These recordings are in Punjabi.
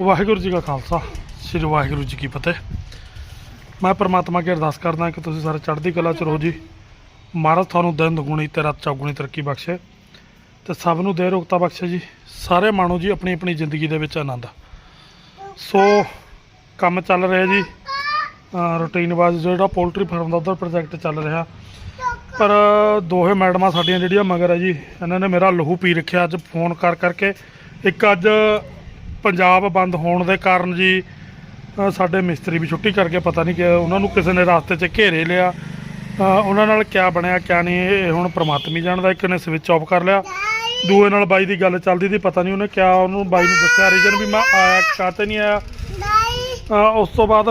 ਵਾਹਿਗੁਰੂ ਜੀ ਕਾ ਖਾਲਸਾ, ਸ੍ਰੀ ਵਾਹਿਗੁਰੂ ਜੀ ਕੀ ਫਤਿਹ। ਮੈਂ ਪ੍ਰਮਾਤਮਾ ਅੱਗੇ ਅਰਦਾਸ ਕਰਦਾ ਕਿ ਤੁਸੀਂ ਸਾਰੇ ਚੜ੍ਹਦੀ ਕਲਾ ਚ ਰਹੋ ਜੀ। ਮਹਾਰਾਜ ਤੁਹਾਨੂੰ ਦਿਨ ਦੁਗਣੀ ਤੇ ਰਾਤ ਚੌਗੁਣੀ ਤਰੱਕੀ ਬਖਸ਼ੇ ਤੇ ਸਭ ਨੂੰ ਦੇ ਰੋਗਤਾ ਬਖਸ਼ੇ ਜੀ। ਸਾਰੇ ਮਾਣੋ ਜੀ ਆਪਣੀ ਆਪਣੀ ਜ਼ਿੰਦਗੀ ਦੇ ਵਿੱਚ ਆਨੰਦ ਸੋ ਕੰਮ ਚੱਲ ਰਿਹਾ ਜੀ। ਰੂਟੀਨ ਵਾਈਜ਼ ਜਿਹੜਾ ਪੋਲਟਰੀ ਫਾਰਮ ਦਾ ਉਧਰ ਪ੍ਰੋਜੈਕਟ ਚੱਲ ਰਿਹਾ। ਪਰ ਦੋਹੇ ਮੈਡਮਾਂ ਸਾਡੀਆਂ ਜਿਹੜੀਆਂ ਮਗਰ ਹੈ ਜੀ, ਇਹਨਾਂ ਨੇ ਮੇਰਾ ਲਹੂ ਪੀ ਰੱਖਿਆ ਅੱਜ ਫੋਨ ਕਰ ਕਰਕੇ। ਇੱਕ ਅੱਜ ਪੰਜਾਬ ਬੰਦ ਹੋਣ ਦੇ ਕਾਰਨ ਜੀ ਸਾਡੇ ਮਿਸਤਰੀ ਵੀ ਛੁੱਟੀ ਕਰਕੇ ਪਤਾ ਨਹੀਂ ਕਿ ਉਹਨਾਂ ਨੂੰ ਕਿਸੇ ਨੇ ਰਸਤੇ 'ਚ ਘੇਰੇ ਲਿਆ। ਉਹਨਾਂ ਨਾਲ ਕਿਆ ਬਣਿਆ, ਕਿਆ ਨਹੀਂ, ਇਹ ਹੁਣ ਪ੍ਰਮਾਤਮਾ ਜਾਣਦਾ, ਇੱਕ ਨੇ ਸਵਿਚ ਆਫ ਕਰ ਲਿਆ। ਦੂਏ ਨਾਲ ਬਾਈ ਦੀ ਗੱਲ ਚੱਲਦੀ ਸੀ, ਪਤਾ ਨਹੀਂ ਉਹਨੇ ਕਿਆ, ਉਹਨੂੰ ਬਾਈ ਨੂੰ ਦੱਸਿਆ, ਰੀਜਨ ਵੀ ਮੈਂ ਆਇਆ ਕਾਤੇ ਨਹੀਂ ਆਇਆ। ਉਸ ਤੋਂ ਬਾਅਦ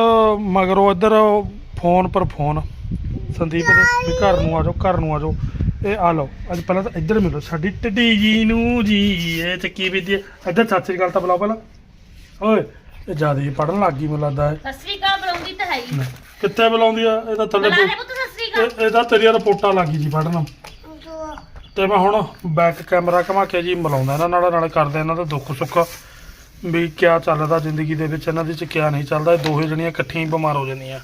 ਮਗਰੋਂ ਇੱਧਰ ਫੋਨ ਪਰ ਫੋਨ। ਸੰਦੀਪ ਦੇ ਵੀ ਘਰ ਨੂੰ ਆ ਜਾਓ, ਘਰ ਨੂੰ ਆ ਜਾਓ। ਇਹ ਆ ਲਓ ਅੱਜ ਪਹਿਲਾਂ ਤਾਂ ਇੱਧਰ ਮਿਲੋ ਸਾਡੀ ਟੱਡੀ ਜੀ ਨੂੰ ਜੀ ਇਹ ਚੱਕੀ ਵੀ ਦੀ ਇੱਧਰ ਸਤਿ ਸ੍ਰੀ ਅਕਾਲ ਤਾਂ ਬੁਲਾਓ ਪਹਿਲਾਂ। ਓਏ ਇਹ ਜ਼ਿਆਦਾ ਹੀ ਪੜਨ ਲੱਗ ਗਈ ਮੈਨੂੰ ਲੱਗਦਾ ਹੈ ਸਤਿ ਸ੍ਰੀ ਅਕਾਲ ਬੁਲਾਉਂਦੀ ਤਾਂ ਹੈ ਹੀ। ਕਿੱਥੇ ਬੁਲਾਉਂਦੀ ਆ? ਇਹ ਤਾਂ ਥੱਲੇ ਬੁਲਾ ਪੁੱਤ ਸਤਿ ਸ੍ਰੀ ਅਕਾਲ। ਇਹ- ਇਹਦਾ ਤੇਰੀਆਂ ਰਿਪੋਰਟਾਂ ਲੱਗ ਗਈ ਜੀ ਪੜਨ ਤੇ ਮੈਂ ਹੁਣ ਬੈਕ ਕੈਮਰਾ ਘੁਮਾ ਕੇ ਜੀ ਮਿਲਾਉਂਦਾ ਇਹਨਾਂ ਨਾਲ ਨਾਲੇ ਕਰਦੇ ਇਹਨਾਂ ਦਾ ਦੁੱਖ ਸੁੱਖ ਵੀ ਕਿਆ ਚੱਲਦਾ ਜ਼ਿੰਦਗੀ ਦੇ ਵਿੱਚ ਇਹਨਾਂ ਦੇ ਚ ਕਿਆ ਨਹੀਂ ਚੱਲਦਾ ਇਹ ਦੋਹੇ ਜਣੀਆਂ ਇਕੱਠੀਆਂ ਹੀ ਬਿਮਾਰ ਹੋ ਜਾਂਦੀਆਂ।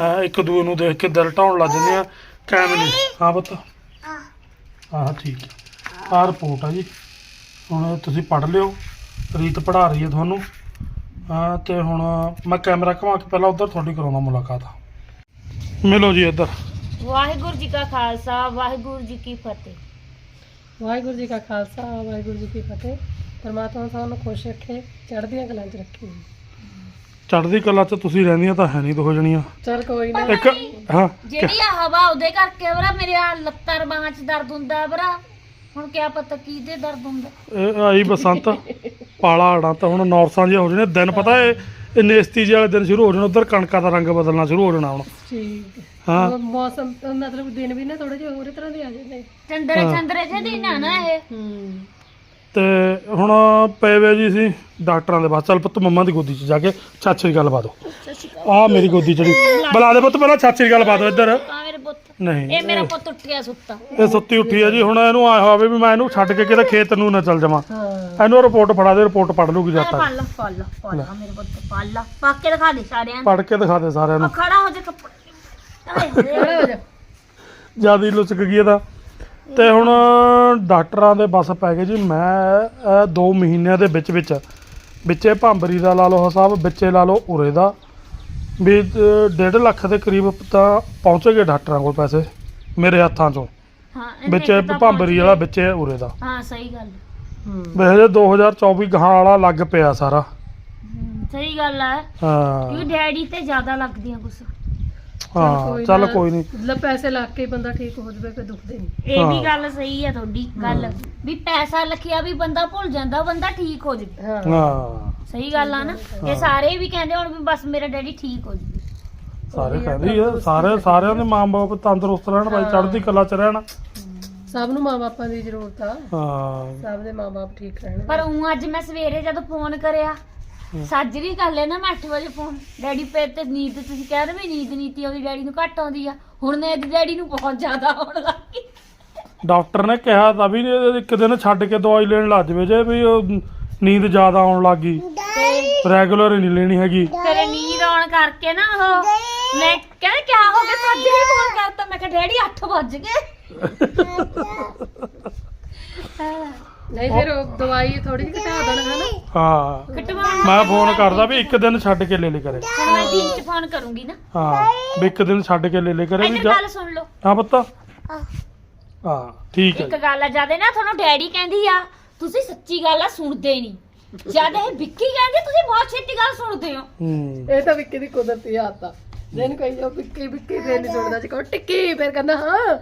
ਹੈਂ, ਇੱਕ ਦੂਏ ਨੂੰ ਦੇਖ ਕੇ ਦਿਲ ਢਾਉਣ ਲੱਗ ਜਾਂਦੀਆਂ ਕੈਮ ਨਹੀਂ। ਹਾਂ ਪੁੱਤ। ਹਾਂ ਠੀਕ ਹੈ। ਆਹ ਰਿਪੋਰਟ ਆ ਜੀ। ਹੁਣ ਤੁਸੀਂ ਪੜ੍ਹ ਲਿਓ। ਰੀਤ ਪੜ੍ਹਾ ਰਹੀ ਹੈ ਤੁਹਾਨੂੰ। ਹਾਂ ਤੇ ਹੁਣ ਮੈਂ ਕੈਮਰਾ ਘੁਮਾ ਕੇ ਪਹਿਲਾਂ ਉਧਰ ਤੁਹਾਡੀ ਕਰਾਉਣਾ ਮੁਲਾਕਾਤ। ਮਿਲੋ ਜੀ ਇੱਧਰ। ਵਾਹਿਗੁਰੂ ਜੀ ਕਾ ਖਾਲਸਾ ਵਾਹਿਗੁਰੂ ਜੀ ਕੀ ਫਤਿਹ। ਵਾਹਿਗੁਰੂ ਜੀ ਕਾ ਖਾਲਸਾ ਵਾਹਿਗੁਰੂ ਜੀ ਕੀ ਫਤਿਹ। ਪਰਮਾਤਮਾ ਸਾਨੂੰ ਖੁਸ਼ ਰੱਖੇ ਚੜ੍ਹਦੀਆਂ ਕਲਾਂ 'ਚ ਰੱਖੇ। ਚੜ੍ਹਦੀ ਕਲਾ 'ਚ ਤੁਸੀਂ ਰਹਿੰਦੀਆਂ ਤਾਂ ਹੈ ਨਹੀਂ ਦੋ ਜਣੀਆਂ। ਚਲ ਕੋਈ ਨਾ। ਇੱਕ ਹਾਂ ਜਿਹੜੀ ਆ ਹਵਾ ਉਹਦੇ ਕਰਕੇ ਵਰਾ ਮੇਰੇ ਆ ਲੱਤਾਂ ਬਾਹਾਂ 'ਚ ਦਰਦ ਹੁੰਦਾ ਵਰਾ ਹੁਣ ਕਿਆ ਪਤਾ ਕੀ ਦੇ ਦਰਦ ਹੁੰਦਾ। ਇਹ ਆਈ ਬਸੰਤ ਪਾਲਾ ਆੜਾ ਤਾਂ ਹੁਣ ਨੌਰਸਾਂ ਜਿਹਾ ਹੋ ਜਾਣੇ ਦਿਨ ਪਤਾ ਇਹ ਇਹ ਨੇਸਤੀਜੇ ਵਾਲੇ ਦਿਨ ਸ਼ੁਰੂ ਹੋ ਜਾਣ ਉਧਰ ਕਣਕਾਂ ਦਾ ਰੰਗ ਬਦਲਣਾ ਸ਼ੁਰੂ ਹੋ ਜਾਣਾ ਹੁਣ। ਠੀਕ ਹਾਂ। ਮੌਸਮ ਤਾਂ ਮਤਲਬ ਦਿਨ ਵੀ ਨਾ ਥੋੜੇ ਜਿਹੇ ਹੋਰ ਤਰ੍ਹਾਂ ਦੇ ਆ ਜਾਂਦੇ। ਚੰਦਰੇ ਹਾਂ। ਚੰਦਰੇ ਜੇ ਦਿਨ ਆ ਨਾ ਇਹ। ਹੂੰ। ਤੇ ਹੁਣ ਪਏ ਵੇ ਜੀ ਸੀ ਡਾਕਟਰਾਂ ਦੇ ਬਾਅਦ ਚੱਲ ਪੁੱਤ ਮੰਮਾ ਦੀ ਗੋਦੀ 'ਚ ਜਾ ਕੇ ਛਾਛੇ ਦੀ ਗੱਲ ਪਾ ਦੋ। ਆ ਮੇਰੀ ਗੋਦੀ ਜਿਹੜੀ ਬੁਲਾ ਦੇ ਪੁੱਤ ਪਹਿਲਾਂ ਛਾਛੇ ਦੀ ਗੱਲ ਪਾ ਦੋ ਇੱਧਰ। ਅਕਾਲ ਮੇਰੇ ਪੁੱਤ। ਨਹੀਂ। ਇਹ ਮੇਰਾ ਪੁੱਤ ਉੱਠਿਆ ਸੁੱਤਾ। ਇਹ ਸੁੱਤੀ ਉੱਠੀ ਹੈ ਜੀ। ਹੁਣ ਇਹਨੂੰ ਆਇਆ ਹੋਵੇ ਵੀ ਮੈਂ ਇਹਨੂੰ ਛੱਡ ਕੇ ਕਿਤੇ ਖੇਤ ਨੂੰ ਨਾ ਚੱਲ ਜਾਵਾਂ। ਇਹਨੂੰ ਰਿਪੋਰਟ ਫੜਾ ਦੇ ਰਿਪੋਰਟ ਪੜ ਲੂਗੀ ਜਦ ਤੱਕ। ਪਾਲਾ ਪਾਲਾ ਪਾਲਾ ਮੇਰੇ ਪੁੱਤ ਪਾਲਾ ਪਾ ਕੇ ਦਿਖਾ ਦੇ ਸਾਰਿਆਂ ਨੂੰ। ਪੜ ਕੇ ਦਿਖਾ ਦੇ ਸਾਰਿਆਂ ਨੂੰ। ਖੜਾ ਹੋ ਜਾ ਕੱਪੜੇ। ਖੜੇ ਹੋ ਜਾ ਜ਼ਿਆਦਾ ਹੀ ਲੁਚਕ ਗਈ ਇਹਦਾ। ਤੇ ਹੁਣ ਡਾਕਟਰਾਂ ਦੇ ਬਸ ਪੈ ਗਏ ਜੀ। ਮੈਂ 2 ਮਹੀਨਿਆਂ ਦੇ ਵਿੱਚ ਵਿੱਚ ਵਿੱਚੇ ਭਾਂਬਰੀ ਦਾ ਲਾ ਲਓ ਹਿਸਾਬ ਵਿੱਚੇ ਲਾ ਲਓ ਉਰੇ ਦਾ। ਵੀ 1.5 ਲੱਖ ਦੇ ਕਰੀਬ ਤਾਂ ਪਹੁੰਚ ਗਏ ਡਾਕਟਰਾਂ ਕੋਲ ਪੈਸੇ ਮੇਰੇ ਹੱਥਾਂ ਚੋਂ। ਹਾਂ ਵਿੱਚੇ ਭਾਂਬਰੀ ਵਾਲਾ ਵਿੱਚੇ ਉਰੇ ਦਾ। ਹਾਂ ਸਹੀ ਗੱਲ। ਹੂੰ। ਵੈਸੇ 2024 ਗਾਹਾਂ ਵਾਲਾ ਲੱਗ ਪਿਆ ਸਾਰਾ। ਸਹੀ ਗੱਲ ਹੈ ਹਾਂ। ਕਿਉਂ ਡੈਡੀ ਤੇ ਜ਼ਿਆਦਾ ਲੱਗਦੀਆਂ ਕੁਛ। ਹਾਂ ਚੱਲ ਕੋਈ ਨਹੀਂ ਮਤਲਬ ਪੈਸੇ ਲਾ ਕੇ ਬੰਦਾ ਠੀਕ ਹੋ ਜਾਵੇ ਫਿਰ ਦੁਖਦੇ ਨਹੀਂ ਇਹ ਵੀ ਹਾਂ। ਗੱਲ ਸਹੀ ਹੈ ਤੁਹਾਡੀ ਗੱਲ। ਵੀ ਪੈਸਾ ਲਖਿਆ ਵੀ ਬੰਦਾ ਭੁੱਲ ਜਾਂਦਾ ਬੰਦਾ ਠੀਕ ਹੋ ਜਾਵੇ। ਹਾਂ। ਹਾਂ। ਸਹੀ ਗੱਲ ਆ ਨਾ। ਇਹ ਸਾਰੇ ਵੀ ਕਹਿੰਦੇ ਹੁਣ ਵੀ ਬਸ ਮੇਰਾ ਡੈਡੀ ਠੀਕ ਹੋ ਜਾਵੇ। ਸਾਰੇ ਕਹਿੰਦੇ ਹੀ ਆ ਸਾਰੇ ਸਾਰਿਆਂ ਦੇ ਮਾਂ-ਬਾਪ ਤੰਦਰੁਸਤ ਰਹਿਣ ਭਾਈ ਚੜ੍ਹਦੀ ਕਲਾ 'ਚ ਰਹਿਣ। ਸਭ ਨੂੰ ਮਾਪਿਆਂ ਦੀ ਜ਼ਰੂਰਤ ਆ। ਹਾਂ। ਸਭ ਦੇ ਮਾਪੇ ਠੀਕ ਰਹਿਣ। ਪਰ ਉਹ ਅੱਜ ਮੈਂ ਸਵੇਰੇ ਜਦੋਂ ਫੋਨ ਕਰਿਆ ਸਾਜਰੀ ਕਰ ਨਾ ਮੈਂ 8 ਵਜੇ ਫੋਨ ਡੈਡੀ ਪੇ ਤੇ ਨੀਂਦ ਤੁਸੀਂ ਕਹਿ ਰਹੇ ਵੀ ਨੀਂਦ ਨੀਤੀ ਉਹਦੀ ਡੈਡੀ ਨੂੰ ਘੱਟ ਆਉਂਦੀ ਆ। ਹੁਣ ਨੇ ਡੈਡੀ ਨੂੰ ਬਹੁਤ ਜ਼ਿਆਦਾ ਆਉਣ ਲੱਗ ਗਈ। ਡਾਕਟਰ ਨੇ ਕਿਹਾ ਤਾਂ ਵੀ ਇਹ ਇੱਕ ਦਿਨ ਛੱਡ ਕੇ ਦਵਾਈ ਲੈਣ ਲੱਗ ਜਵੇ ਜੇ ਵੀ ਉਹ ਨੀਂਦ ਜ਼ਿਆਦਾ ਆਉਣ ਲੱਗ ਗਈ। ਰੈਗੂਲਰ ਨਹੀਂ ਲੈਣੀ ਹੈਗੀ। ਫਿਰ ਨੀਂਦ ਆਉਣ ਕਰਕੇ ਨਾ ਉਹ ਮੈਂ ਕਹਿੰਦਾ ਕਿਆ ਹੋ ਗਿਆ? ਸਾਜਰੀ ਫੋਨ ਕਰਤਾ ਮੈਂ ਕਿਹਾ ਡੈਡੀ 8 ਵੱਜ ਗਏ। ਨਹੀਂ ਫਿਰ ਉਹ ਦਵਾਈ ਥੋੜੀ ਜਿਹੀ ਘਟਾ ਦੇਣਾ ਹੈ ਨਾ ਹਾਂ। ਕਟਵਾਉਣ ਮੈਂ ਫੋਨ ਕਰਦਾ ਵੀ ਇੱਕ ਦਿਨ ਛੱਡ ਕੇ ਲੈ ਲੈ ਕਰੇ। ਹੁਣ ਮੈਂ ਦਿਨ ਚ ਫੋਨ ਕਰੂੰਗੀ ਨਾ। ਹਾਂ ਵੀ ਇੱਕ ਦਿਨ ਛੱਡ ਕੇ ਲੈ ਲੈ ਕਰੇ ਵੀ ਇੱਕ ਜਾ। ਗੱਲ ਸੁਣ ਲਓ। ਹਾਂ ਪੁੱਤ। ਹਾਂ ਠੀਕ ਹੈ। ਇੱਕ ਗੱਲ ਆ ਜਦ ਨਾ ਤੁਹਾਨੂੰ ਡੈਡੀ ਕਹਿੰਦੀ ਆ ਤੁਸੀਂ ਸੱਚੀ ਗੱਲ ਆ ਸੁਣਦੇ ਨਹੀਂ ਜਦ ਇਹ ਵਿੱਕੀ ਕਹਿੰਦੀ ਤੁਸੀਂ ਬਹੁਤ ਛੇਤੀ ਗੱਲ ਸੁਣਦੇ ਹੋ। ਹੂੰ। ਇਹ ਤਾਂ ਵਿੱਕੀ ਦੀ ਕੁਦਰਤੀ ਆਦਤ ਆ। ਦਿਨ ਕਹੀ ਜਾ ਵਿੱਕੀ ਵਿੱਕੀ ਫੇਰ ਨਹੀਂ ਸੁਣਦਾ ਜੀ ਕਹੋ ਟਿੱਕੀ ਫੇਰ ਕਹਿੰਦਾ ਹਾਂ।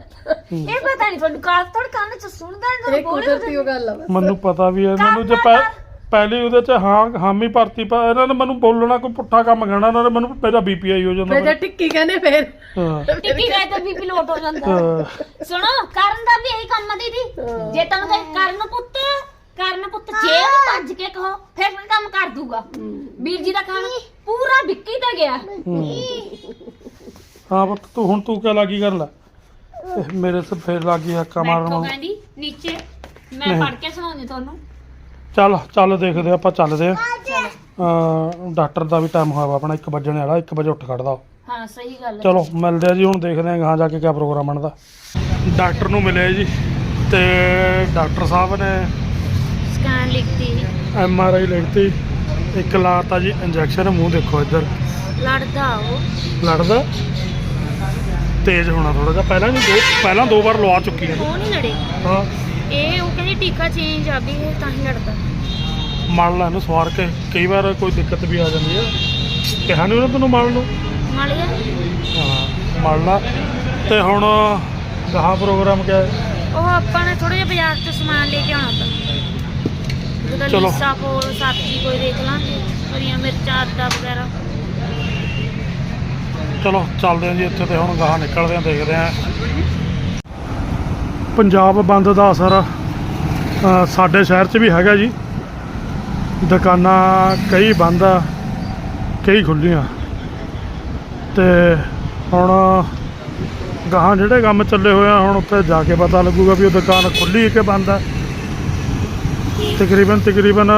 ਇਹ ਪਤਾ ਨਹੀਂ ਤੁਹਾਨੂੰ ਕਾਲ ਤੋੜ ਕੰਨ ਚ ਸੁਣਦਾ ਨਹੀਂ ਇਹ ਕੁਦਰਤੀ ਉਹ ਗੱਲ ਆ ਬਸ। ਮੈਨੂੰ ਪਤਾ ਵੀ ਹੈ ਮੈਨੂੰ ਜੇ ਪਹਿ- ਪਹਿਲੀ ਉਹਦੇ ਚ ਹਾਂ ਹਾਮੀ ਭਰਤੀ ਪਾ ਇਹਨਾਂ ਨੇ ਮੈਨੂੰ ਬੋਲਣਾ ਕੋਈ ਪੁੱਠਾ ਕੰਮ ਕਹਿਣਾ ਇਹਨਾਂ ਨੇ ਮੈਨੂੰ ਮੇਰਾ ਬੀਪੀਆਈ ਹੋ ਜਾਂਦਾ ਫੇਰ। ਜੇ ਟਿੱਕੀ ਕਹਿੰਦੇ ਫੇਰ। ਹਾਂ। ਟਿੱਕੀ ਗਏ ਤਾਂ ਬੀਪੀ ਲੋਟ ਹੋ ਜਾਂਦਾ। ਹਾਂ। ਸੁਣੋ ਕਰਨ ਦਾ ਵੀ ਇਹੀ ਕੰਮ ਆ ਦੀਦੀ। ਜੇ ਤੁਹਾਨੂੰ ਕਹੇ ਕਰਨ ਪੁੱਤ ਕਰਨ ਪੁੱਤ ਜੇ ਉਹਨੂੰ ਭੱਜ ਕੇ ਕਹੋ ਫਿਰ ਵੀ ਕੰਮ ਕਰ ਦੂਗਾ। ਵੀਰ ਜੀ ਦਾ ਕੰਮ ਪੂਰਾ ਵਿੱਕੀ ਤੇ ਗਿਆ। ਹਾਂ। ਪੁੱਤ ਤੂੰ ਹੁਣ ਤੂੰ ਕਿਆ ਲੱਗੀ ਕਰਨ ਲੈ। ਇਹ ਮੇਰੇ ਸੇ ਫੇਰ ਲੱਗੀ ਹੱਕਾ ਮਾਰਨ ਨੂੰ ਕਹਿੰਦੀ ਨੀਚੇ ਮੈਂ ਨਹੀਂ। ਪੜ ਕੇ ਸੁਣਾਉਂਦੀ ਤੁਹਾਨੂੰ। ਚੱਲ ਚੱਲ ਦੇਖਦੇ ਆਪਾਂ ਚੱਲਦੇ ਆ ਡਾਕਟਰ ਦਾ ਵੀ ਟਾਈਮ ਹੋਇਆ ਵਾ ਆਪਣਾ 1 ਵਜਣ ਵਾਲਾ 1 ਵਜੇ ਉੱਠ ਖੜਦਾ ਉਹ। ਹਾਂ ਸਹੀ ਗੱਲ ਹੈ। ਚਲੋ ਮਿਲਦੇ ਆ ਜੀ ਹੁਣ ਦੇਖਦੇ ਆ ਗਾਂ ਜਾ ਕੇ ਕਿਆ ਪ੍ਰੋਗਰਾਮ ਬਣਦਾ। ਡਾਕਟਰ ਨੂੰ ਮਿਲੇ ਜੀ ਤੇ ਡਾਕਟਰ ਸਾਹਿਬ ਨੇ ਸਕੈਨ ਲਿਖਤੀ। ਐਮ ਆਰ ਆਈ ਲਿਖਤੀ। ਇੱਕ ਲਾਤਾ ਜੀ ਇੰਜੈਕਸ਼ਨ ਮੂੰਹ ਦੇਖੋ ਇੱਧਰ। ਲੜਦਾ ਉਹ। ਲੜਦਾ? ਤੇਜ਼ ਹੋਣਾ ਥੋੜਾ ਜਿਹਾ। ਪਹਿਲਾਂ ਨਹੀਂ ਦੋ ਪਹਿਲਾਂ ਦੋ ਵਾਰ ਲਵਾ ਚੁੱਕੀ ਹੈ ਉਹ ਨਹੀਂ ਲੜੇ। ਹਾਂ। ਇਹ ਉਹ ਕਹਿੰਦੀ ਟੀਕਾ ਚੇਂਜ ਆ ਵੀ ਇਹ ਤਾਂ ਹੀ ਲੜਦਾ। ਮਲ ਲੈ ਇਹਨੂੰ ਸਵਾਰ ਕੇ। ਕਈ ਵਾਰ ਕੋਈ ਦਿੱਕਤ ਵੀ ਆ ਜਾਂਦੀ ਹੈ ਕਿਹਾ ਨਹੀਂ ਉਹਨੇ ਤੈਨੂੰ ਮਲ ਨੂੰ? ਮਾਲਿਆ ਹਾਂ। ਮਲ ਲਾ। ਤੇ ਹੁਣ ਗਾਹਾਂ ਪ੍ਰੋਗਰਾਮ ਕਿਆ ਹੈ? ਉਹ ਆਪਾਂ ਨੇ ਥੋੜਾ ਜਿਹਾ ਬਾਜ਼ਾਰ ਤੋਂ ਸਮਾਨ ਲੈ ਕੇ ਆਉਣਾ ਤਾਂ। ਚਲੋ। ਲੀਸਾ ਕੋਲ ਸਬਜ਼ੀ ਕੋਈ ਦੇਖ ਲਾਂਗੇ ਹਰੀਆਂ ਮਿਰਚਾਂ ਆਦਾ ਵਗੈਰਾ। ਚਲੋ ਚੱਲਦੇ ਹਾਂ ਜੀ ਇੱਥੇ ਤੇ ਹੁਣ ਗਾਹਾਂ ਨਿਕਲਦੇ ਹਾਂ ਦੇਖਦੇ ਹਾਂ। ਪੰਜਾਬ ਬੰਦ ਦਾ ਅਸਰ ਅ, ਸਾਡੇ ਸ਼ਹਿਰ 'ਚ ਵੀ ਹੈਗਾ ਜੀ। ਦੁਕਾਨਾਂ ਕਈ ਬੰਦ ਆ ਕਈ ਖੁੱਲੀਆਂ ਤੇ ਹੁਣ ਗਾਹਾਂ ਜਿਹੜੇ ਕੰਮ ਚੱਲੇ ਹੋਏ ਆ ਹੁਣ ਉੱਥੇ ਜਾ ਕੇ ਪਤਾ ਲੱਗੂਗਾ ਵੀ ਉਹ ਦੁਕਾਨ ਖੁੱਲੀ ਕਿ ਬੰਦ ਆ। ਤਕਰੀਬਨ ਤਕਰੀਬਨ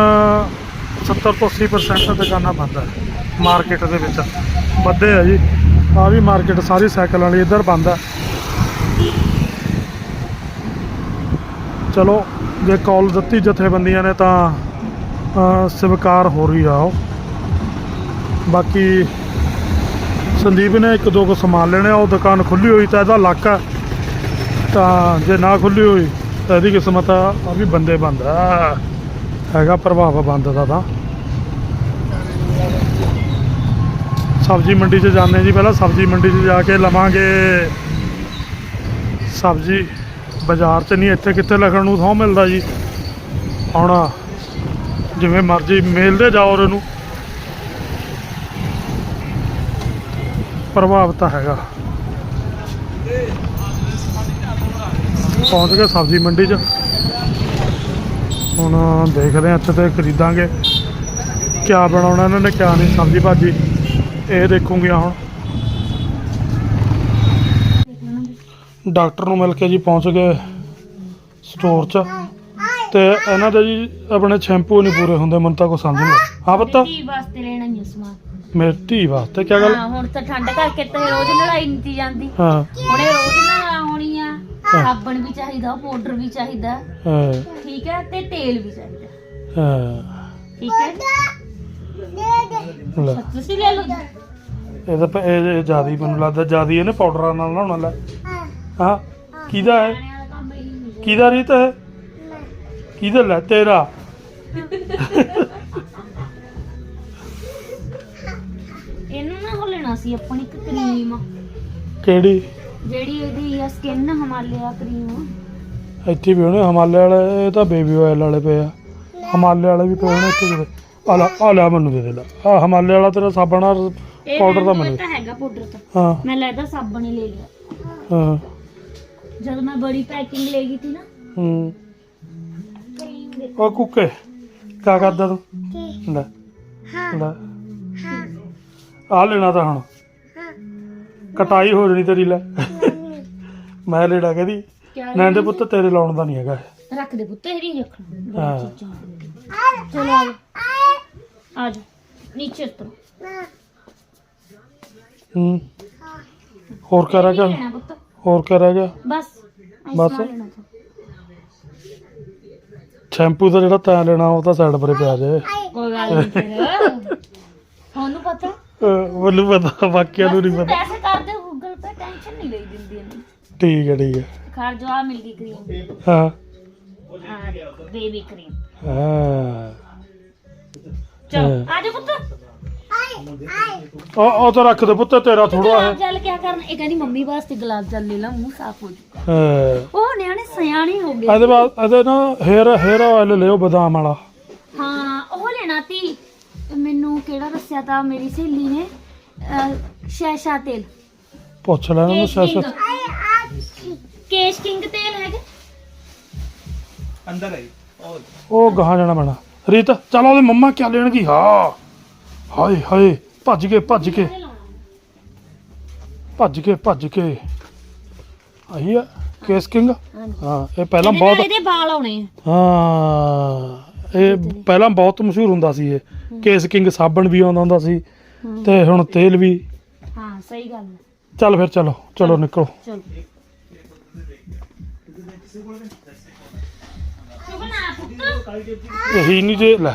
70 ਤੋਂ 80% ਦੁਕਾਨਾਂ ਬੰਦ ਹੈ ਮਾਰਕੀਟ ਦੇ ਵਿੱਚ ਵੱਧੇ ਆ ਜੀ। ਆ ਵੀ ਮਾਰਕੀਟ ਸਾਰੀ ਸਾਈਕਲ ਵਾਲੀ, ਇੱਧਰ ਬੰਦ ਹੈ ਚਲੋ, ਜੇ ਕਾਲ ਦਿੱਤੀ ਜਥੇਬੰਦੀਆਂ ਨੇ ਤਾਂ ਸਵੀਕਾਰ ਹੋ ਰਹੀ ਆ ਉਹ ਬਾਕੀ ਸੰਦੀਪ ਨੇ ਇੱਕ ਦੋ ਕੁ ਸਮਾਨ ਲੈਣੇ ਆ, ਉਹ ਦੁਕਾਨ ਖੁੱਲੀ ਹੋਈ ਤਾਂ ਇਹਦਾ ਲੱਕ ਹੈ ਤਾਂ ਜੇ ਨਾ ਖੁੱਲੀ ਹੋਈ ਇਹਦੀ ਕਿਸਮਤ ਆ ਵੀ ਬੰਦੇ ਬੰਦ ਹੈਗਾ ਪ੍ਰਭਾਵ ਬੰਦ ਦਾ ਤਾਂ। ਸਬਜ਼ੀ ਮੰਡੀ 'ਚ ਜਾਂਦੇ ਜੀ, ਪਹਿਲਾਂ ਸਬਜ਼ੀ ਮੰਡੀ 'ਚ ਜਾ ਕੇ ਲਵਾਂਗੇ। ਸਬਜ਼ੀ ਬਾਜ਼ਾਰ 'ਚ ਨਹੀਂ, ਇੱਥੇ ਕਿੱਥੇ ਲਿਖਣ ਨੂੰ ਥਾਂ ਮਿਲਦਾ ਜੀ। ਹੁਣ ਜਿਵੇਂ ਮਰਜ਼ੀ ਮੇਲਦੇ ਜਾਓ ਉਹਨੂੰ। ਪ੍ਰਭਾਵ ਤਾਂ ਹੈਗਾ। ਪਹੁੰਚ ਗਏ ਸਬਜ਼ੀ ਮੰਡੀ 'ਚ। ਹੁਣ ਦੇਖਦੇ ਹਾਂ ਇੱਥੇ ਤੇ ਖਰੀਦਾਂਗੇ। ਕਿਆ ਬਣਾਉਣਾ ਇਹਨਾਂ ਨੇ ਕਿਆ ਨਹੀਂ ਸਬਜ਼ੀ ਭਾਜੀ। ਇਹ ਦੇਖੂੰਗੀਆਂ ਹੁਣ। ਡਾਕਟਰ ਨੂੰ ਮਿਲ ਕੇ ਜੀ ਪਹੁੰਚ ਗਏ ਸਟੋਰ 'ਚ। ਤੇ ਇਹਨਾਂ ਦੇ ਜੀ ਆਪਣੇ ਸ਼ੈਂਪੂ ਨਹੀਂ ਪੂਰੇ ਹੁੰਦੇ ਮੈਨੂੰ ਤਾਂ ਕੋਈ ਸਮਝ ਨਹੀਂ। ਹਾਂ ਬੱਤਾ ਟੀ ਵਾਸਤੇ ਲੈਣਾ ਹੀ ਆ ਸਮਾਨ। ਮੇਰੀ ਧੀ ਵਾਸਤੇ ਕਿਆ ਗੱਲ? ਹਾਂ ਹੁਣ ਤਾਂ ਠੰਡ ਕਰਕੇ ਤੇ ਰੋਜ਼ ਲੜਾਈ ਨਹੀਂ ਜਾਂਦੀ। ਹਾਂ। ਹੁਣ ਇਹ ਰੋਜ਼ ਆ ਸਾਬਣ ਵੀ ਚਾਹੀਦਾ ਪਾਊਡਰ ਵੀ ਚਾਹੀਦਾ। ਹਾਂ, ਠੀਕ ਹੈ ਤੇ ਤੇਲ ਵੀ ਚਾਹੀਦਾ। ਹਾਂ। ਠੀਕ ਹੈ। ਲੈ। ਤੁਸੀਂ ਲੈ ਲਓ ਇਹ ਤਾਂ ਪ- ਇਹ ਜ਼ਿਆਦਾ ਹੀ ਮੈਨੂੰ ਲੱਗਦਾ ਜ਼ਿਆਦਾ ਇਹਨੇ ਪਾਊਡਰਾਂ ਨਾਲ ਨਹਾਉਣਾ ਲੈ। ਹਾਂ। ਕਿਹਦਾ ਹੈ? ਕੰਮ ਇਹੀ ਕਿਹਦਾ ਰੀਤ ਹੈ? ਕਿਹਦਾ ਲੈ? ਤੇਰਾ। ਇਹਨੂੰ ਨਾ ਹੋ ਲੈਣਾ ਸੀ ਆਪਣੀ ਇੱਕ ਕਰੀਮ। ਕਿਹੜੀ? ਜਿਹੜੀ ਇਹਦੀ ਆ ਸਕਿਨ ਹਿਮਾਲਿਆ ਕਰੀਮ ਇੱਥੇ ਵੀ ਹੋਣੇ ਹਿਮਾਲਿਆ ਵਾਲੇ ਇਹ ਤਾਂ ਬੇਬੀ ਆਇਲ ਵਾਲੇ ਪਏ ਆ। ਹਿਮਾਲਿਆ ਵਾਲੇ ਵੀ ਪਏ ਹੋਣੇ ਇੱਥੇ ਕਿਤੇ। ਆ ਲੈ ਆ ਲੈ ਮੈਨੂੰ ਦੇ ਦੇ ਲੈ। ਆ ਹਿਮਾਲਿਆ ਵਾਲਾ ਤੇਰਾ ਸਾਬਣ ਆ ਪਾਊਡਰ ਦਾ ਮੈਨੂੰ ਤਾਂ ਹੈਗਾ ਪਾਊਡਰ ਤਾਂ। ਹਾਂ। ਮੈਂ ਲੈਦਾ ਸਾਬਣ ਹੀ ਲੈ ਲਿਆ। ਹਾਂ। ਜਦ ਮੈਂ ਬੜੀ ਪੈਕਿੰਗ ਲੈ ਗਈ ਸੀ ਨਾ ਹੂੰ। ਉਹ ਕੁੱਕੇ ਕਾ ਕਰਦਾ ਤੂੰ? ਲੈ। ਲੈ। ਆ ਲੈਣਾ ਤਾਂ ਹੁਣ। ਕਟਾਈ ਹੋ ਜਣੀ ਤੇਰੀ ਲੈ। ਮੈਂ ਲੈਣਾ ਕਹਦੀ ਕਿਆ ਨੈਂਦੇ ਪੁੱਤ ਤੇਰੇ ਲਾਉਣ ਦਾ ਨਹੀਂ ਹੈਗਾ। ਰੱਖ ਦੇ ਪੁੱਤ ਇਹ ਨਹੀਂ ਰੱਖਣਾ। ਹਾਂ। ਬੜੀ ਚੀਜ਼ਾਂ। ਚਲੋ ਆ ਜਾ। ਆ ਜਾ ਨੀਚੇ ਉਤਰੋ। ਹੂੰ। ਹੋਰ ਕਿਆ ਰਹਿ ਕੀ ਗਿਆ ਲੈਣਾ ਪੁੱਤ। ਹੋਰ ਕਿਆ ਰਹਿ ਗਿਆ? ਬਸ ਬਸ? ਬਸ ਲੈਣਾ ਤਾਂ। ਸ਼ੈਂਪੂ ਦਾ ਜਿਹੜਾ ਤੈਂ ਲੈਣਾ ਉਹ ਤਾਂ ਸਾਈਡ ਪਰੇ ਪਿਆ ਜੇ। ਕੋਈ ਗੱਲ ਨਹੀਂ ਫਿਰ। ਤੁਹਾਨੂੰ ਪਤਾ ਮੈਨੂੰ ਪਤਾ ਬਾਕੀਆਂ ਨੂੰ ਨਹੀਂ ਪਤਾ। ਪੈਸੇ ਕਰ ਦੇ ਗੂਗਲ ਪੇ ਟੈਨਸ਼ਨ ਨਹੀਂ ਲਈ ਦਿੰਦੀ ਇਹਨੂੰ। ਠੀਕ ਹੈ ਠੀਕ ਹੈ। ਖਰ ਜੋ ਆ ਮਿਲ ਗਈ ਕਰੀਮ ਹਾਂ। ਬੇਬੀ ਕਰੀਮ ਹਾਂ। ਚਲੋ। ਆ ਜਾ ਪੁੱਤ। ਉਹ ਉਹ ਤਾਂ ਰੱਖ ਦੇ ਪੁੱਤ ਤੇਰਾ ਥੋੜਾ ਹੈ। ਗੁਲਾਬ ਜਲ ਕਿਆ ਕਰਨਾ? ਇਹ ਕਹਿੰਦੀ ਮੰਮੀ ਵਾਸਤੇ ਗੁਲਾਬ ਜਲ ਲੈ ਲਾ ਮੂੰਹ ਸਾਫ਼ ਹੋ ਜਾਊਗਾ ਹਾਂ। ਉਹ ਨਿਆਣੇ ਸਿਆਣੇ ਹੋ ਗਏ। ਇਹਦੇ ਬਾਅਦ ਇਹਦੇ ਨਾ ਹੇਅਰ ਹੇਅਰ ਆਇਲ ਲਿਓ ਬਦਾਮ ਵਾਲਾ। ਹਾਂ ਉਹ ਲੈਣਾ ਤੀ। ਮੈਨੂੰ ਕਿਹੜਾ ਦੱਸਿਆ ਤਾਂ ਮੇਰੀ ਸਹੇਲੀ ਨੇ? ਅਹ, ਸ਼ੈਸ਼ਾ ਤੇਲ। ਪੁੱਛ ਲੈ ਇਹਨੂੰ ਕੇਸ਼ ਸੈਸ ਕਿੰਗ। ਕੇਸ਼ ਕਿੰਗ ਤੇਲ ਹੈਗਾ। ਉਹ ਗਾਹਾਂ ਜਾਣਾ ਪੈਣਾ। ਰੀਤ ਚੱਲ ਉਹਦੇ ਮੰਮਾ ਕਿਆ ਲੈਣਗੀ ਹਾਂ। ਹਾਏ ਹਾਏ ਭੱਜ ਕੇ ਭੱਜ ਕੇ ਭੱਜ ਕੇ ਭੱਜ ਕੇ ਆਈ ਆ ਕੇਸ ਕਿੰਗ? ਹਾਂ ਇਹ ਪਹਿਲਾਂ ਬਹੁਤ ਇਹਦੇ ਵਾਲ ਆਉਣੇ ਆ। ਹਾਂ। ਇਹ ਪਹਿਲਾਂ ਬਹੁਤ ਮਸ਼ਹੂਰ ਹੁੰਦਾ ਸੀ ਇਹ। ਕੇਸ ਕਿੰਗ ਸਾਬਣ ਵੀ ਆਉਂਦਾ ਹੁੰਦਾ ਸੀ ਤੇ ਹੁਣ ਤੇਲ ਵੀ। ਹਾਂ ਸਹੀ ਗੱਲ ਹੈ। ਚੱਲ ਫਿਰ ਚਲੋ ਚਲੋ ਨਿਕਲੋ। ਚਲੋ। ਸੁਗਨਾ ਪੁੱਤ ਇਹੀ ਨਹੀਂ ਜੇ ਲੈ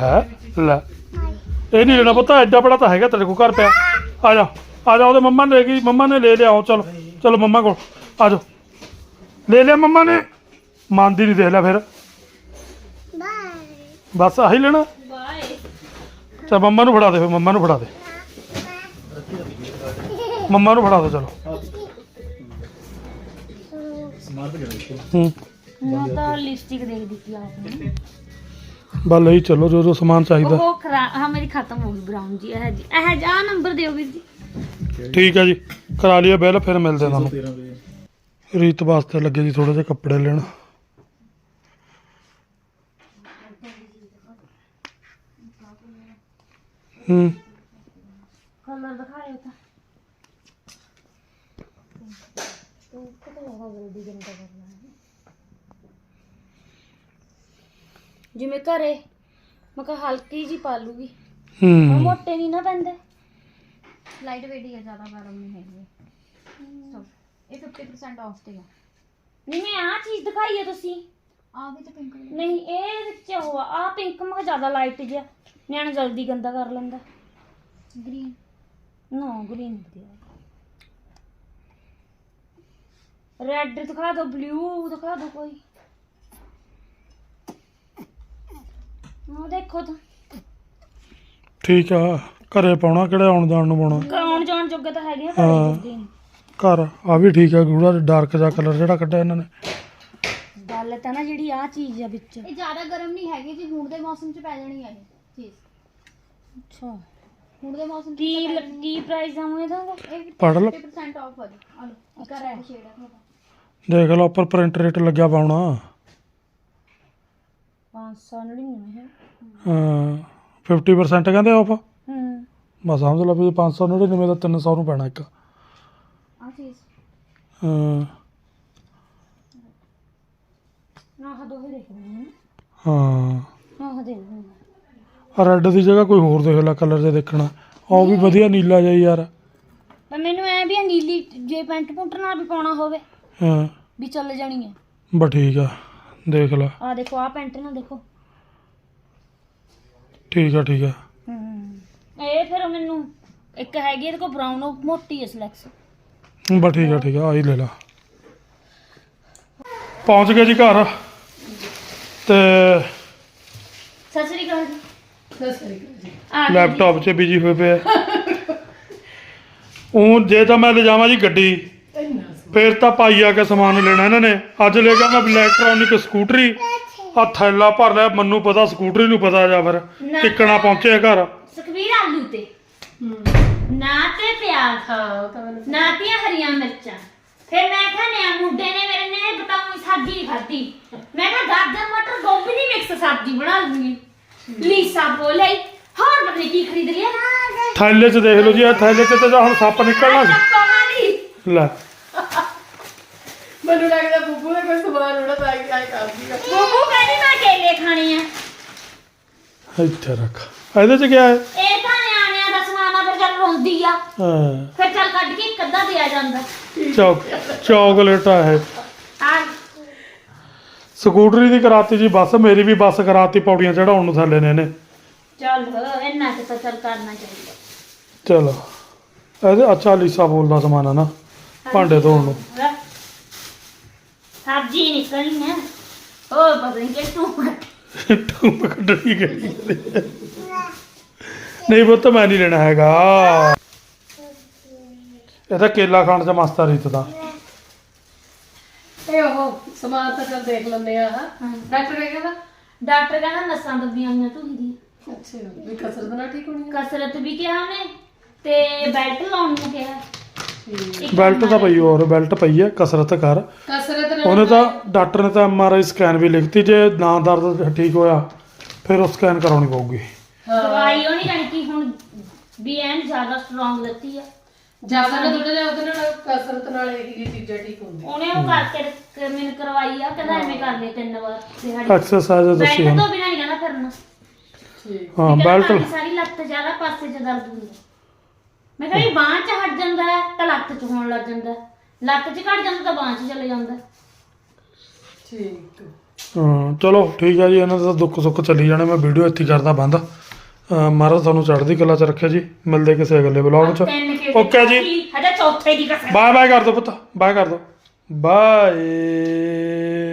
ਲੈ। ਇਹ ਨਹੀਂ ਲੈਣਾ ਪਤਾ ਐਡਾ ਬੜਾ ਤਾਂ ਹੈਗਾ ਤੇਰੇ ਕੋਲ ਘਰ ਪਿਆ। ਆ ਜਾ ਆ ਜਾ ਉਹਦੇ ਮੰਮਾ ਨੇ ਲੈ ਗਈ ਮੰਮਾ ਨੇ ਲੈ ਲਿਆ ਉਹ ਚਲੋ ਚਲੋ ਮੰਮਾ ਕੋਲ। ਆ ਜਾ ਲੈ ਲਿਆ ਮੰਮਾ ਨੇ। ਮੰਨਦੀ ਨਹੀਂ ਦੇਖ ਲੈ ਫਿਰ। ਬਸ ਆਹੀ ਲੈਣਾ। ਚਲ ਮੰਮਾ ਨੂੰ ਫੜਾ ਦੇ ਫਿਰ ਮੰਮਾ ਨੂੰ ਫੜਾ ਦੇ। ਮੰਮਾ ਨੂੰ ਫੜਾ ਦੇ ਚਲੋ। ਹੂੰ। ਮੈਂ ਤਾਂ ਲਿਪਸਟਿਕ ਦੇਖ ਦਿੱਤੀ ਆਪਨੇ ਬਸ ਲਈ ਚਲੋ ਜੋ ਜੋ ਸਮਾਨ ਚਾਹੀਦਾ। ਉਹ ਖਰਾ ਹਾਂ ਮੇਰੀ ਖਤਮ ਹੋ ਗਈ ਬਰਾਊਨ ਜੀ ਇਹ ਜੀ ਇਹ ਜੀ ਨੰਬਰ ਦਿਓ ਵੀਰ ਜੀ। ਠੀਕ ਹੈ ਜੀ ਕਰਾ ਲਿਆ ਬਿੱਲ ਫਿਰ ਮਿਲਦੇ ਤੁਹਾਨੂੰ। ਰੀਤ ਵਾਸਤੇ ਲੱਗੇ ਜੀ ਥੋੜੇ ਜਿਹੇ ਕੱਪੜੇ ਲੈਣ। ਹੂੰ ਕਲਰ ਦਿਖਾਇਓ ਤਾਂ ਜਿਵੇਂ ਘਰੇ ਮੈਂ ਕਿਹਾ ਹਲਕੀ ਜੀ ਪਾ ਲੂਗੀ ਉਹ ਹੂੰ ਮੋਟੇ ਨਹੀਂ ਨਾ ਪੈਂਦੇ ਲਾਈਟ ਵੇਟ ਹੀ ਹੈ ਜ਼ਿਆਦਾ ਗਰਮ ਨਹੀਂ ਹੈਗੀ ਸੋ ਇਹ 50% ਆਫ ਤੇ ਹੈ ਨਹੀਂ ਮੈਂ ਆਹ ਚੀਜ਼ ਦਿਖਾਈ ਹੈ ਤੁਸੀਂ ਆ ਵੀ ਤਾਂ ਪਿੰਕ ਨਹੀਂ ਇਹ ਵਿੱਚ ਉਹ ਆ ਆਹ ਪਿੰਕ ਮੈਂ ਜ਼ਿਆਦਾ ਲਾਈਟ ਜਿਹਾ। ਨਿਆਣਾ ਜਲਦੀ ਗੰਦਾ ਕਰ ਲੈਂਦਾ। ਗ੍ਰੀਨ ਨੋ ਗ੍ਰੀਨ ਦਿਆ ਰੈੱਡ ਦਿਖਾ ਦਿਓ ਬਲੂ ਦਿਖਾ ਦਿਓ ਕੋਈ। ਉਹ ਦੇਖੋ ਤਾਂ। ਠੀਕ ਆ ਘਰੇ ਪਾਉਣਾ ਕਿਹੜਾ ਆਉਣ ਜਾਣ ਨੂੰ ਪਾਉਣਾ? ਆਉਣ ਜਾਣ ਜੋਗੇ ਤਾਂ ਹੈਗੇ ਆ ਹਾਂ। ਪਰ ਜੋਗੇ ਨਹੀਂ ਘਰ ਆ ਵੀ ਠੀਕ ਆ ਗੂੜਾ ਡਾਰਕ ਜਿਹਾ ਕਲਰ ਜਿਹੜਾ ਕੱਢਿਆ ਇਹਨਾਂ ਨੇ। ਗੱਲ ਤਾਂ ਨਾ ਜਿਹੜੀ ਆ ਚੀਜ਼ ਆ ਵਿੱਚ। ਇਹ ਜ਼ਿਆਦਾ ਗਰਮ ਨਹੀਂ ਹੈਗੀ ਜੀ ਹੁਣ ਦੇ ਮੌਸਮ 'ਚ ਪੈ ਜਾਣੀ ਹੈ ਇਹ ਚੀਜ਼। ਅੱਛਾ। ਹੁਣ ਦੇ ਮੌਸਮ 'ਚ ਕੀ ਤਾਂ ਪੈ ਕੀ ਪ੍ਰਾਈਸ ਆ ਇਹਦਾ? ਹੈ। ਇਹ ਪੜ੍ਹ ਲਓ। 50% ਆਫ ਹੈ ਆ ਲੋ ਇੱਕ ਰੈਡ ਸ਼ੇਡ ਹੈ ਤੁਹਾਡਾ। ਦੇਖ ਲਓ ਉੱਪਰ ਪ੍ਰਿੰਟ ਰੇਟ ਲੱਗਿਆ ਪਾਉਣਾ 599 ਹੈ। ਹਾਂ 50% ਕਹਿੰਦੇ ਆਫ ਹੂੰ। ਮੈਂ ਸਮਝ ਲਾ ਵੀ 599 ਦਾ 300 ਨੂੰ ਪੈਣਾ ਇੱਕ। ਆ ਚੀਜ਼। ਹਾਂ ਆਹ ਦੋ ਹੀ ਦੇਖ ਲੈਣੇ ਹਾਂ। ਆਹ ਦੇ ਦਿੰਦੇ ਰੈੱਡ ਦੀ ਜਗ੍ਹਾ ਕੋਈ ਹੋਰ ਦੇਖ ਲੈ ਕਲਰ ਜੇ ਦੇਖਣਾ। ਉਹ ਵੀ ਵਧੀਆ ਨੀਲਾ ਜਿਹਾ ਯਾਰ। ਪਰ ਮੈਨੂੰ ਐ ਵੀ ਆ ਨੀਲੀ ਜੇ ਪੈਂਟ ਪੁੰਟ ਨਾਲ ਵੀ ਪਾਉਣਾ ਹੋਵੇ ਹਾਂ। ਵੀ ਚੱਲ ਜਾਣੀ ਹੈ ਬਸ ਠੀਕ ਆ ਦੇਖ ਲੈ। ਆ ਦੇਖੋ ਆ ਪੈਂਟ ਨਾ ਦੇਖੋ। ਠੀਕ ਆ ਠੀਕ ਆ। ਹੂੰ। ਇਹ ਫਿਰ ਮੈਨੂੰ ਇੱਕ ਹੈਗੀ ਇਹਦੇ ਕੋਲ ਬਰਾਊਨ ਉਹ ਮੋਟੀ ਹੈ ਸਲੈਕਸ। ਬਸ ਠੀਕ ਆ ਠੀਕ ਆ ਆਹੀ ਲੈ ਲਾ। ਪਹੁੰਚ ਗਏ ਜੀ ਘਰ। ਤੇ ਸਤਿ ਸ੍ਰੀ ਅਕਾਲ ਜੀ। ਲੈਪਟਾਪ 'ਚ ਬਿਜ਼ੀ ਹੋਏ ਪਏ ਉਹ ਜੇ ਤਾਂ ਮੈਂ ਲਿਜਾਵਾਂ ਜੀ ਗੱਡੀ ਫੇਰ ਤਾਂ ਭਾਈ ਆ ਕੇ ਸਮਾਨ ਲੈਣਾ ਇਹਨਾਂ ਨੇ। ਅੱਜ ਲੈ ਗਿਆ ਮੈਂ ਇਲੈਕਟ੍ਰੋਨਿਕ ਸਕੂਟਰੀ। ਆ ਥੈਲਾ ਭਰ ਲਿਆ ਮੈਨੂੰ ਪਤਾ ਸਕੂਟਰੀ ਨੂੰ ਪਤਾ ਜਾਂ ਫਿਰ। ਟਿਕਣਾ ਪਹੁੰਚਿਆ ਘਰ। ਸੁਖਵੀਰ ਆਲੂ ਤੇ। ਨਾ ਤੇ ਪਿਆਜ਼ ਹਾਂ ਉਹ ਤਾਂ ਮੈਨੂੰ ਨਾ ਤੀਆਂ ਹਰੀਆਂ ਮਿਰਚਾਂ। ਫਿਰ ਮੈਂ ਕਿਹਾ ਨਿਆ ਮੁੰਡੇ ਨੇ ਮੇਰੇ ਨੇ ਬਤਾਉਂ ਸਬਜ਼ੀ ਨਹੀਂ ਖਾਧੀ। ਮੈਂ ਕਿਹਾ ਗਾਜਰ ਮਟਰ ਗੋਭੀ ਦੀ ਮਿਕਸ ਸਬਜ਼ੀ ਬਣਾ ਲੂੰਗੀ। ਲੀਸਾ ਬੋਲੇ ਹੋਰ ਨੀ ਕੀ ਖਰੀਦ ਲਿਆ? ਥੈਲੇ 'ਚ ਦੇਖ ਲਓ ਜੀ ਇਹ ਥੈਲੇ 'ਚ ਤਾਂ ਹੁਣ ਸੱਪ ਨਿਕਲਣਾ ਸੀ। ਚੱਪਾਂ ਦੀ ਲੈ। ਮੈਨੂੰ ਲੱਗਦਾ ਬੁੱਬੂ ਨੇ ਕੋਈ ਸਮਾਨ ਉਹਨਾਂ ਦਾ ਆਈ ਆਈ ਕਰ ਦਿਆ ਬੂਬੂ ਕਹਿੰਦੀ ਮੈਂ ਕੇਲੇ ਖਾਣੇ ਆ। ਇੱਥੇ ਰੱਖ। ਇਹਦੇ 'ਚ ਗਿਆ ਹੈ? ਇਹ ਤਾਂ ਆ ਫਿਰ ਚੱਲ ਰੋਂਦੀ ਆ। ਹਾਂ। ਫਿਰ ਚੱਲ ਕੱਢ ਕੇ ਇੱਕ ਅੱਧਾ ਦਿਆ ਜਾਂਦਾ। ਚੌਕ ਚਾਕਲੇਟ ਆ ਇਹ। ਆ। ਸਕੂਟਰੀ ਦੀ ਕਰਾਤੀ ਜੀ ਬੱਸ ਮੇਰੀ ਵੀ ਬੱਸ ਕਰਾਤੀ ਪੌੜੀਆਂ ਚੜਾਉਣ ਨੂੰ ਥੱਲੇ ਨੇ ਇਹਨੇ। ਚੱਲ ਇੰਨਾ ਕੁ ਤਾਂ ਚੱਲ ਕਰਨਾ ਚਾਹੀਦਾ। ਚਲੋ। ਇਹਦੇ ਅੱਛਾ ਲੀਸਾ ਬੋਲਦਾ ਸਮਾਨ ਆ ਨਾ ਭਾਂਡੇ ਧੋਣ ਨੂੰ। ਲੈ। ਸਬਜ਼ੀ ਨਿਕਲਣੀ ਹੈ। ਉਹ ਪਤਾ ਨਹੀਂ ਕਿ ਤੂੰ ਟੂਪ ਕੱਢਣੀ ਗਈ ਨਹੀਂ ਪੁੱਤ ਮੈਂ ਨਹੀਂ ਲੈਣਾ ਹੈਗਾ। ਇਹ ਤਾਂ ਕੇਲਾ ਖਾਣ ਚ ਮਸਤਾ ਰੀਤ ਦਾ। ਇਹ ਉਹ ਸਮਾਨ ਤਾਂ ਚੱਲ ਦੇਖ ਲੈਂਦੇ ਆ। ਹਾਂ। ਡਾਕਟਰ ਨੇ ਕਹਿੰਦਾ ਡਾਕਟਰ ਕਹਿੰਦਾ ਨਸਾਂ ਦੱਬੀਆਂ ਹੋਈਆਂ ਦੀ ਅੱਛਾ ਵੀ ਕਸਰਤ ਨਾਲ ਠੀਕ ਹੋਣੀ ਆ? ਕਸਰਤ ਵੀ ਕਿਹਾ ਉਹਨੇ ਤੇ ਬੈਲਟ ਲਾਉਣ ਨੂੰ ਕਿਹਾ। ਠੀਕ। ਇੱਕ ਬੈਲਟ ਤਾਂ ਪਈ ਹੋਰ ਬੈਲਟ ਪਈ ਹੈ ਕਸਰਤ ਕਰ। ਕਸਰਤ ਨਾਲ ਉਹਨੇ ਤਾਂ ਡਾਕਟਰ ਨੇ ਤਾਂ ਐਮਆਰਆਈ ਸਕੈਨ ਵੀ ਲਿਖਤੀ ਜੇ ਨਾ ਦਰਦ ਠੀਕ ਹੋਇਆ ਫਿਰ ਉਹ ਸਕੈਨ ਕਰਾਉਣੀ ਪਊਗੀ। ਹਾਂ ਦਵਾਈ ਉਹ ਨਹੀਂ ਜਾਣੀ ਕਿ ਹੁਣ ਵੀ ਐਨ ਜ਼ਿਆਦਾ ਸਟਰੋਂਗ ਦਿੱਤੀ ਆ। ਜ਼ਿਆਦਾ ਨਾ। ਥੋੜਾ ਜਿਹਾ ਉਹਦੇ ਨਾਲ ਕਸਰਤ ਨਾਲ ਇਹ ਹੀ ਚੀਜ਼ਾਂ ਠੀਕ ਹੁੰਦੀਆਂ। ਉਹਨੇ ਉਹ ਕਰਕੇ ਕ- ਮੈਨੂੰ ਕਰਵਾਈ ਆ ਕਹਿੰਦਾ ਐਵੇਂ ਕਰ ਤਿੰਨ ਵਾਰ ਦਿਹਾੜੀ। ਐਕਸਰਸਾਈਜ਼ ਦੱਸੀ ਬੈਲਟ ਹੁਣ ਤੋਂ ਬਿਨਾਂ ਨਹੀਂ ਕਹਿੰਦਾ ਫਿਰਨਾ। ਠੀਕ। ਹਾਂ ਕਹਿੰਦਾ ਬੈਲਟ ਬਾਕੀ ਸਾਰੀ ਲੱਤ ਜ਼ਿਆਦਾ ਪਾਸੇ 'ਚ ਦਰਦ ਹੁੰਦਾ ਮੈਂ ਕਿਹਾ ਵੀ ਬਾਂਹ 'ਚ ਹਟ ਜਾਂਦਾ ਹੈ ਤਾਂ ਲੱਤ 'ਚ ਹੋਣ ਲੱਗ ਜਾਂਦਾ ਹੈ। ਲੱਤ 'ਚ ਘਟ ਜਾਂਦਾ ਤਾਂ ਬਾਂਹ 'ਚ ਚਲੇ ਜਾਂਦਾ ਹੈ। ਠੀਕ। ਹਾਂ ਚਲੋ ਠੀਕ ਹੈ ਜੀ ਇਹਨਾਂ ਦਾ ਤਾਂ ਦੁੱਖ ਸੁੱਖ ਚੱਲੀ ਜਾਣੇ ਮੈਂ ਵੀਡੀਓ ਇੱਥੇ ਹੀ ਕਰਦਾ ਬੰਦ। ਮਹਾਰਾਜ ਤੁਹਾਨੂੰ ਚੜ੍ਹਦੀ ਕਲਾ ਚ ਰੱਖਿਆ ਜੀ। ਮਿਲਦੇ ਕਿਸੇ ਅਗਲੇ ਵਲੌਗ ਚ। ਓਕੇ ਜੀ। ਹਜੇ ਚੌਥੇ ਦੀ ਕਸਰ ਬਾਏ ਬਾਏ ਕਰ ਦੋ ਪੁੱਤ। ਬਾਏ ਕਰ ਦੋ। ਬਾਏ।